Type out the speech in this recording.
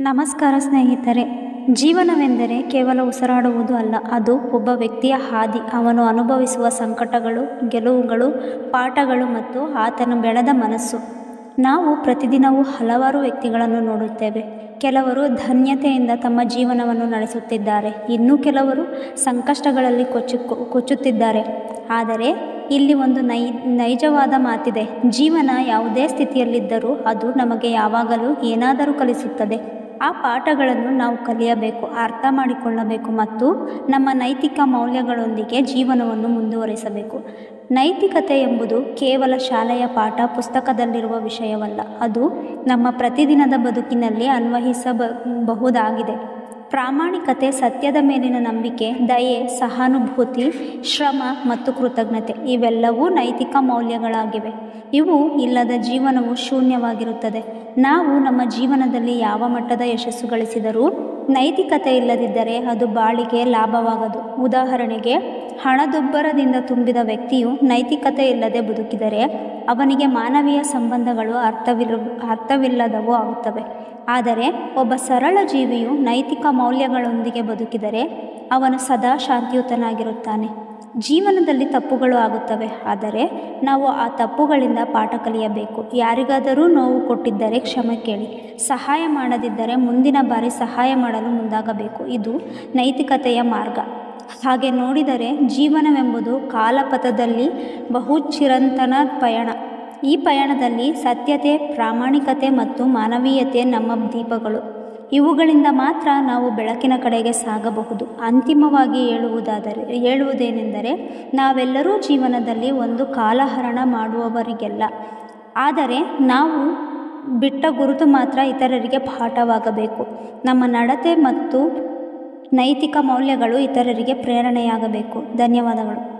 ನಮಸ್ಕಾರ ಸ್ನೇಹಿತರೆ, ಜೀವನವೆಂದರೆ ಕೇವಲ ಉಸಿರಾಡುವುದು ಅಲ್ಲ, ಅದು ಒಬ್ಬ ವ್ಯಕ್ತಿಯ ಹಾದಿ. ಅವನು ಅನುಭವಿಸುವ ಸಂಕಟಗಳು, ಗೆಲುವುಗಳು, ಪಾಠಗಳು ಮತ್ತು ಆತನು ಬೆಳೆದ ಮನಸ್ಸು. ನಾವು ಪ್ರತಿದಿನವೂ ಹಲವಾರು ವ್ಯಕ್ತಿಗಳನ್ನು ನೋಡುತ್ತೇವೆ. ಕೆಲವರು ಧನ್ಯತೆಯಿಂದ ತಮ್ಮ ಜೀವನವನ್ನು ನಡೆಸುತ್ತಿದ್ದಾರೆ. ಇನ್ನೂ ಕೆಲವರು ಸಂಕಷ್ಟಗಳಲ್ಲಿ ಕೊಚ್ಚು, ಕೊಚ್ಚುತ್ತಿದ್ದಾರೆ. ಆದರೆ, ಇಲ್ಲಿ ಒಂದು ನೈ, ನೈಜವಾದ ಮಾತಿದೆ. ಜೀವನ ಯಾವುದೇ ಸ್ಥಿತಿಯಲ್ಲಿದ್ದರೂ ಅದು ನಮಗೆ ಯಾವಾಗಲೂ ಏನಾದರೂ ಕಲಿಸುತ್ತದೆ. ಆ ಪಾಠಗಳನ್ನು ನಾವು ಕಲಿಯಬೇಕು, ಅರ್ಥ ಮಾಡಿಕೊಳ್ಳಬೇಕು ಮತ್ತು ನಮ್ಮ ನೈತಿಕ ಮೌಲ್ಯಗಳೊಂದಿಗೆ ಜೀವನವನ್ನು ಮುಂದುವರಿಸಬೇಕು. ನೈತಿಕತೆ ಎಂಬುದು ಕೇವಲ ಶಾಲೆಯ ಪಾಠ ಪುಸ್ತಕದಲ್ಲಿರುವ ವಿಷಯವಲ್ಲ, ಅದು ನಮ್ಮ ಪ್ರತಿದಿನದ ಬದುಕಿನಲ್ಲಿ ಅನ್ವಯಿಸಬಹುದಾಗಿದೆ ಪ್ರಾಮಾಣಿಕತೆ ಸತ್ಯದ ಮೇಲಿನ ನಂಬಿಕೆ, ದಯೆ, ಸಹಾನುಭೂತಿ, ಶ್ರಮ ಮತ್ತು ಕೃತಜ್ಞತೆ ಇವೆಲ್ಲವೂ ನೈತಿಕ ಮೌಲ್ಯಗಳಾಗಿವೆ. ಇವು ಇಲ್ಲದ ಜೀವನವು ಶೂನ್ಯವಾಗಿರುತ್ತದೆ. ನಾವು ನಮ್ಮ ಜೀವನದಲ್ಲಿ ಯಾವ ಮಟ್ಟದ ಯಶಸ್ಸು ಗಳಿಸಿದರೂ ನೈತಿಕತೆ ಇಲ್ಲದಿದ್ದರೆ ಅದು ಬಾಳಿಗೆ ಲಾಭವಾಗದು. ಉದಾಹರಣೆಗೆ ಹಣದುಬ್ಬರದಿಂದ ತುಂಬಿದ ವ್ಯಕ್ತಿಯು ನೈತಿಕತೆ ಇಲ್ಲದೆ ಬದುಕಿದರೆ ಅವನಿಗೆ ಮಾನವೀಯ ಸಂಬಂಧಗಳು ಅರ್ಥವಿಲ್ಲ ಅರ್ಥವಿಲ್ಲದವು ಆಗುತ್ತವೆ. ಆದರೆ ಒಬ್ಬ ಸರಳ ಜೀವಿಯು ನೈತಿಕ ಮೌಲ್ಯಗಳೊಂದಿಗೆ ಬದುಕಿದರೆ ಅವನು ಸದಾ ಶಾಂತಿಯುತನಾಗಿರುತ್ತಾನೆ. ಜೀವನದಲ್ಲಿ ತಪ್ಪುಗಳು ಆಗುತ್ತವೆ, ಆದರೆ ನಾವು ಆ ತಪ್ಪುಗಳಿಂದ ಪಾಠ ಕಲಿಯಬೇಕು. ಯಾರಿಗಾದರೂ ನೋವು ಕೊಟ್ಟಿದ್ದರೆ ಕ್ಷಮೆ ಕೇಳಿ. ಸಹಾಯ ಮಾಡದಿದ್ದರೆ ಮುಂದಿನ ಬಾರಿ ಸಹಾಯ ಮಾಡಲು ಮುಂದಾಗಬೇಕು. ಇದು ನೈತಿಕತೆಯ ಮಾರ್ಗ. ಹಾಗೆ ನೋಡಿದರೆ ಜೀವನವೆಂಬುದು ಕಾಲಪಥದಲ್ಲಿ ಬಹು ಚಿರಂತನ ಪಯಣ. ಈ ಪಯಣದಲ್ಲಿ ಸತ್ಯತೆ, ಪ್ರಾಮಾಣಿಕತೆ ಮತ್ತು ಮಾನವೀಯತೆ ನಮ್ಮ ದೀಪಗಳು. ಇವುಗಳಿಂದ ಮಾತ್ರ ನಾವು ಬೆಳಕಿನ ಕಡೆಗೆ ಸಾಗಬಹುದು. ಅಂತಿಮವಾಗಿ ಹೇಳುವುದಾದರೆ, ಹೇಳುವುದೇನೆಂದರೆ, ನಾವೆಲ್ಲರೂ ಜೀವನದಲ್ಲಿ ಒಂದು ಕಾಲಹರಣ ಮಾಡುವವರಿಗೆಲ್ಲ. ಆದರೆ, ನಾವು ಬಿಟ್ಟ ಗುರುತು ಮಾತ್ರ ಇತರರಿಗೆ ಪಾಠವಾಗಬೇಕು. ನಮ್ಮ ನಡತೆ ಮತ್ತು ನೈತಿಕ ಮೌಲ್ಯಗಳು ಇತರರಿಗೆ ಪ್ರೇರಣೆಯಾಗಬೇಕು. ಧನ್ಯವಾದಗಳು.